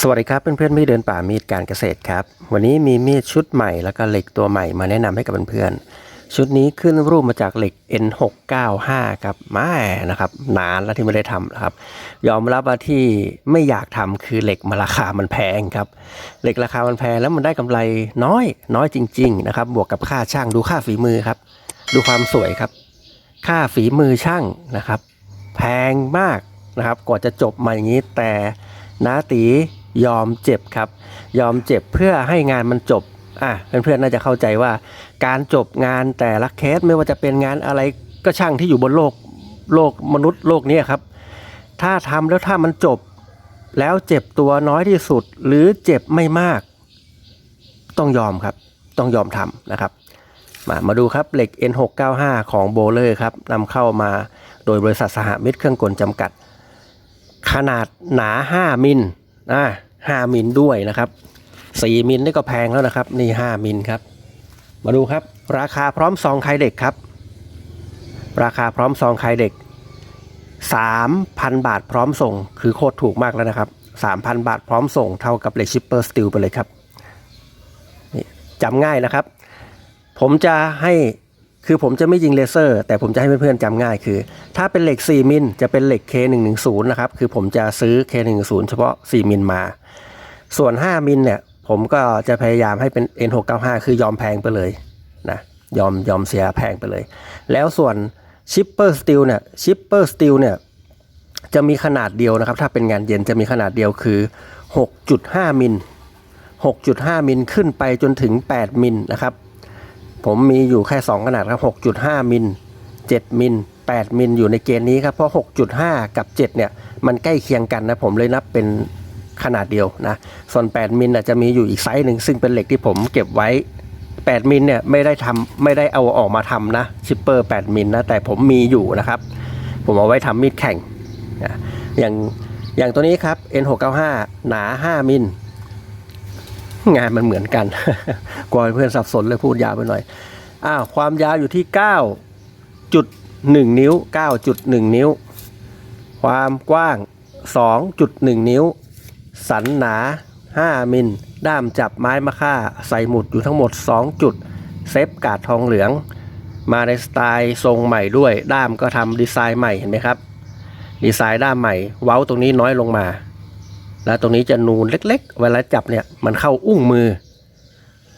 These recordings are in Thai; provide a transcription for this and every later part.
สวัสดีครับเพื่อนๆมีเดินป่ามีดการเกษตรครับ วันนี้มีมีดชุดใหม่แล้วก็เหล็กตัวใหม่มาแนะนำให้กับเพื่อนๆชุดนี้ขึ้นรูปมาจากเหล็ก N695 ครับม่นะครับนานแล้วที่ไม่ได้ทำนะครับ ยอมรับว่าที่ไม่อยากทำคือเหล็กมาราคามันแพงครับเหล็กราคามันแพงแล้วมันได้กำไรน้อยน้อยจริง ๆ นะครับ บวกกับค่าช่างดูค่าฝีมือครับ ดูความสวยครับ ค่าฝีมือช่างนะครับ แพงมากนะครับกว่าจะจบมาอย่างนี้แต่นาตี ยอมเจ็บครับ ยอมเจ็บเพื่อให้งานมันจบอะเพื่อนๆน่าจะเข้าใจว่า การจบงานแต่ละเคสไม่ว่าจะเป็นงานอะไรก็ช่างที่อยู่บนโลกโลกมนุษย์โลกนี้ครับ ถ้าทำแล้วถ้ามันจบ แล้วเจ็บตัวน้อยที่สุด หรือเจ็บไม่มาก ต้องยอมครับ ต้องยอมทำนะครับ มามาดูครับเหล็ก N695 ของโบเลอร์ครับนำเข้ามาโดยบริษัทสหมิตรเครื่องกลจำกัด ขนาดหนา 5 มิลอ่า 5 มิลด้วยนะครับ 4 มิลนี่ก็แพงแล้วนะครับ นี่ 5 มิลครับ มาดูครับ ราคาพร้อมซองไข่เด็กครับ ราคาพร้อมซองไข่เด็ก 3,000 บาทพร้อมส่ง คือโคตรถูกมากแล้วนะครับ 3,000 บาทพร้อมส่งเท่ากับเหล็กชิปเปอร์สตีลไปเลยครับนี่จำง่ายนะครับ ผมจะให้คือผมจะไม่ยิงเลเซอร์ แต่ผมจะให้เพื่อนๆจำง่ายคือ ถ้าเป็นเหล็ก 4 มิลจะเป็นเหล็ก K110 นะครับ คือผมจะซื้อ K110 เฉพาะ 4 มิลมา ส่วน 5 มิลเนี่ย ผมก็จะพยายามให้เป็น N695 คือยอมแพงไปเลยนะยอมยอมเสียแพงไปเลย แล้วส่วนชิปเปอร์สตีลเนี่ยชิปเปอร์สตีลเนี่ยจะมีขนาดเดียวนะครับ ถ้าเป็นงานเย็นจะมีขนาดเดียวคือ 6.5 มิล 6.5 มิลขึ้นไปจนถึง 8 มิลนะครับ ผมมีอยู่แค่ 2 ขนาดครับ 6.5 มิล 7 มิล 8 มิลอยู่ในเกณฑ์นี้ครับ เพราะ 6.5 กับ 7 เนี่ย มันใกล้เคียงกันนะ ผมเลยนับเป็น ขนาดเดียวนะ ส่วน 8 มิลจะมีอยู่อีกไซส์หนึ่งซึ่งเป็นเหล็กที่ผมเก็บไว้ 8 มิลเนี่ยไม่ได้ทำไม่ได้เอาออกมาทำนะชิปเปอร์ 8 มิลนะแต่ผมมีอยู่นะครับ ผมเอาไว้ทำมีดแข่งนะอย่างอย่างตัวนี้ครับ N695 หนา 5 มิลงานมันเหมือนกันกลัวเพื่อนสับสนเลยพูดยาวไปหน่อยอ้าวความยาวอยู่ที่ 9.1 นิ้ว 9.1 นิ้ว ความกว้าง 2.1 นิ้ว สันหนา 5 มิล ด้ามจับไม้มะค่า ใส่หมุดอยู่ทั้งหมด 2 จุด เซฟกาดทองเหลือง มาในสไตล์ทรงใหม่ด้วย ด้ามก็ทำดีไซน์ใหม่เห็นไหมครับ ดีไซน์ด้ามใหม่ เว้าตรงนี้น้อยลงมา แล้วตรงนี้จะนูนเล็ก ๆ เวลาจับเนี่ยมันเข้าอุ้งมือ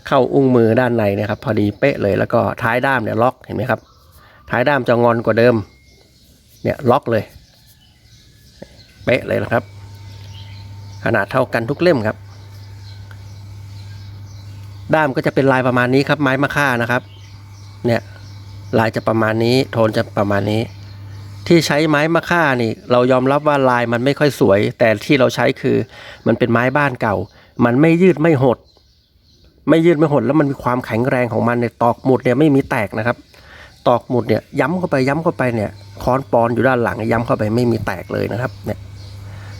เข้าอุ้งมือด้านในเนะครับพอดีเป๊ะเลยแล้วก็ท้ายด้ามเนี่ยล็อกเห็นไหมครับ ท้ายด้ามจะงอนกว่าเดิม เนี่ยล็อกเลย เป๊ะเลยนะครับ นาดเท่ากันทุกเล่มครับ ด้ามก็จะเป็นลายประมาณนี้ครับ ไม้มะค่านะครับ เนี่ยลายจะประมาณนี้ โทนจะประมาณนี้ ที่ใช้ไม้มะค่านี่ เรายอมรับว่าลายมันไม่ค่อยสวย แต่ที่เราใช้คือ มันเป็นไม้บ้านเก่า มันไม่ยืดไม่หด ไม่ยืดไม่หด แล้วมันมีความแข็งแรงของมันเนี่ยตอกหมุดเนี่ยไม่มีแตกนะครับ ตอกหมุดเนี่ยย้ำเข้าไปย้ำเข้าไปเนี่ยค้อนปอนอยู่ด้านหลังย้ำเข้าไปไม่มีแตกเลยนะครับเนี่ย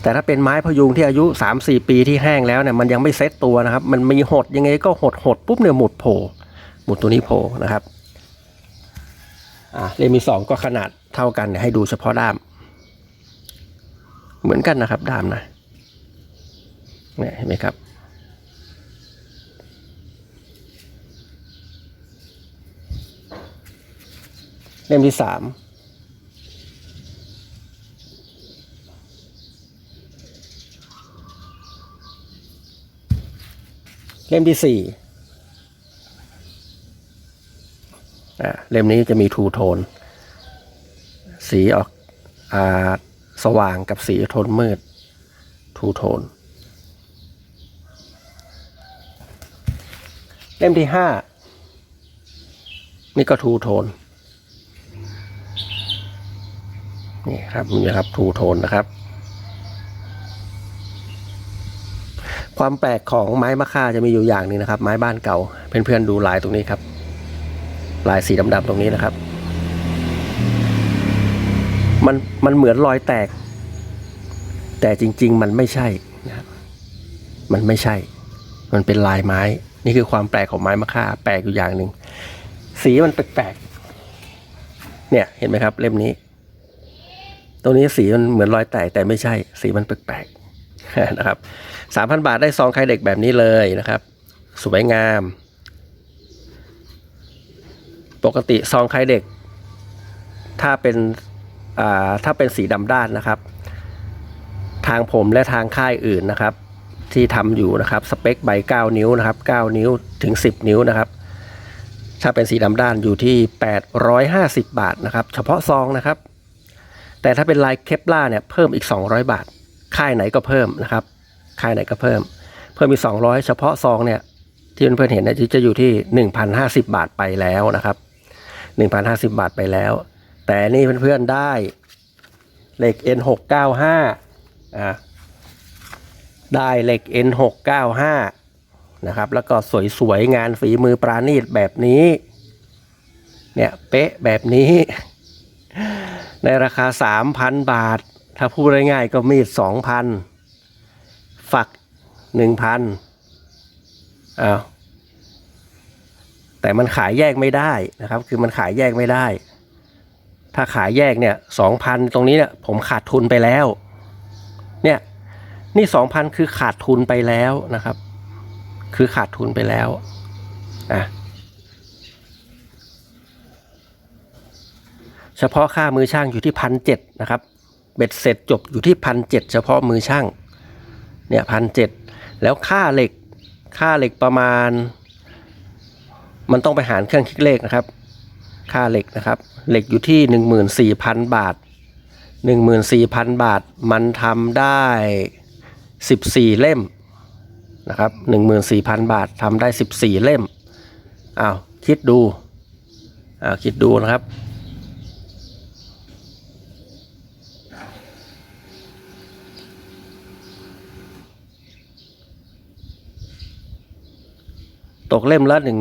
แต่ถ้าเป็นไม้พยุงที่อายุ 3-4 ปีที่แห้งแล้วเนี่ยมันยังไม่เซ็ตตัวนะครับ มันมีหดยังไงก็หดหดปุ๊บเนี่ยหมุดโผล่หมุดตัวนี้โผล่นะครับอะเลมีสองก็ขนาดเท่ากันเนี่ยให้ดูเฉพาะด้าม เหมือนกันนะครับด้ามนะเนี่ยเห็นไหมครับเล่มที่สาม เล่มที่สี่อ่าเล่มนี้จะมีทูโทน สีออกอาสว่างกับสีโทนมืดทูโทน เล่มที่ห้านี่ก็ทูโทน นี่ครับนี่ครับทูโทนนะครับ ความแปลกของไม้มะค่าจะมีอยู่อย่างหนึงนะครับ ไม้บ้านเก่าเพื่อนๆดูลายตรงนี้ครับ ลายสีดำๆตรงนี้นะครับ มันมันเหมือนรอยแตก แต่จริง ๆ มันไม่ใช่นะครับมันไม่ใช่ มันเป็นลายไม้ นี่คือความแปลกของไม้มะค่า แปลกอยู่อย่างหนึ่งสีมันแปลกๆเนี่ยเห็นไหมครับ เล่มนี้ ตรงนี้สีมันเหมือนรอยแตกแต่ไม่ใช่ สีมันแปลก นะครับสามพันบาทได้ซองไข่เด็กแบบนี้เลยนะครับ สวยงาม ปกติซองไข่เด็ก ถ้าเป็นถ้าเป็นสีดำด้านนะครับ ทางผมและทางค่ายอื่นนะครับ ที่ทำอยู่นะครับ สเปคใบ 9 นิ้วนะครับ 9 นิ้วถึง 10 นิ้วนะครับ ถ้าเป็นสีดำด้านอยู่ที่ 850 บาทนะครับ เฉพาะซองนะครับ แต่ถ้าเป็นลายเคปล่าเนี่ยเพิ่มอีก 200 บาท ค่ายไหนก็เพิ่มนะครับ ค่ายไหนก็เพิ่ม เพิ่มอีก200 เฉพาะซองเนี่ยที่เพื่อนๆเห็นเนี่ยจะอยู่ที่ 1,050 บาทไปแล้วนะครับ 1,050 บาทไปแล้ว แต่นี่เพื่อนๆได้เหล็ก N695 อ่าได้เหล็ก N695 นะครับแล้วก็สวยๆงานฝีมือปราณีตแบบนี้ เนี่ย เป๊ะแบบนี้ ในราคา 3,000 บาท ถ้าพูดง่ายๆก็มีด2,000ฝัก1,000อ้าวแต่มันขายแยกไม่ได้นะครับ คือมันขายแยกไม่ได้ ถ้าขายแยกเนี่ย2,000ตรงนี้เนี่ยผมขาดทุนไปแล้ว เนี่ยนี่สองพันคือขาดทุนไปแล้วนะครับ คือขาดทุนไปแล้วอะเฉพาะค่ามือช่างอยู่ที่พันเจ็ดนะครับ เบ็ดเสร็จจบอยู่ที่พันเจ็ดเฉพาะมือช่างเนี่ยพันเจ็ดแล้วค่าเหล็กค่าเหล็กประมาณ มันต้องไปหารเครื่องคิดเลขนะครับ ค่าเหล็กนะครับเหล็กอยู่ที่หนึ่งหมื่นสี่พันบาทหนึ่งหมื่นสี่พันบาทมันทำได้ 14 เล่มนะครับ14,000 บาททำได้ 14 เล่มอ้าวคิดดูอ้าวคิดดูนะครับ ตกเล่มละหนึ่ง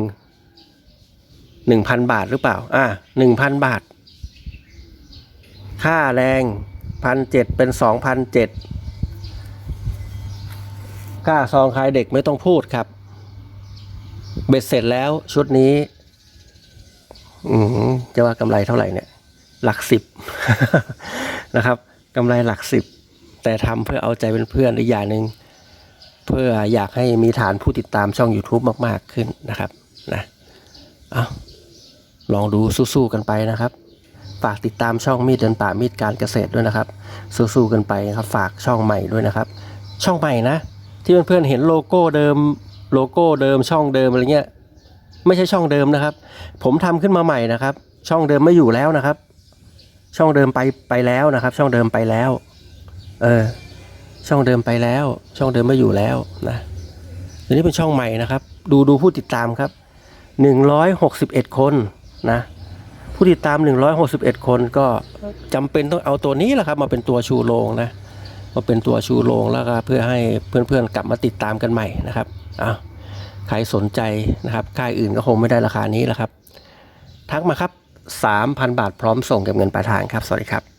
หนึ่งพันบาทหรือเปล่า อ่าหนึ่งพันบาท ค่าแรงพันเจ็ดเป็นสองพันเจ็ดค่าซองขายเด็กไม่ต้องพูดครับ เบ็ดเสร็จแล้วชุดนี้ อืมจะว่ากำไรเท่าไหร่เนี่ย หลักสิบนะครับกำไรหลักสิบ แต่ทำเพื่อเอาใจเป็นเพื่อนอีกอย่างหนึ่ง เพื่ออยากให้มีฐานผู้ติดตามช่อง YouTube มาก ๆ ขึ้นนะครับนะเอาลองดูสู้ๆกันไปนะครับ ฝากติดตามช่องมีดเดินป่ามีดการเกษตรด้วยนะครับ สู้ๆกันไปนะครับฝากช่องใหม่ด้วยนะครับ ช่องใหม่นะ ที่เพื่อนๆเห็นโลโก้เดิมโลโก้เดิมช่องเดิมอะไรเงี้ยไม่ใช่ช่องเดิมนะครับ ผมทำขึ้นมาใหม่นะครับ ช่องเดิมไม่อยู่แล้วนะครับ ช่องเดิมไปไปแล้วนะครับ ช่องเดิมไปแล้ว เออ ช่องเดิมไปแล้ว ช่องเดิมไม่อยู่แล้วนะทีนี้เป็นช่องใหม่นะครับ ดูดูผู้ติดตามครับหนึ่งร้อยหกสิบเอ็ดคนนะผู้ติดตามหนึ่งร้อยหกสิบเอ็ดคนก็จำเป็นต้องเอาตัวนี้แหละครับ มาเป็นตัวชูโรงนะมาเป็นตัวชูโรงแล้วก็เพื่อให้เพื่อนๆกลับมาติดตามกันใหม่นะครับอ้าวใครสนใจนะครับค่ายอื่นก็คงไม่ได้ราคานี้แหละครับ ทักมาครับ 3,000 บาทพร้อมส่งเก็บเงินปลายทางครับ สวัสดีครับ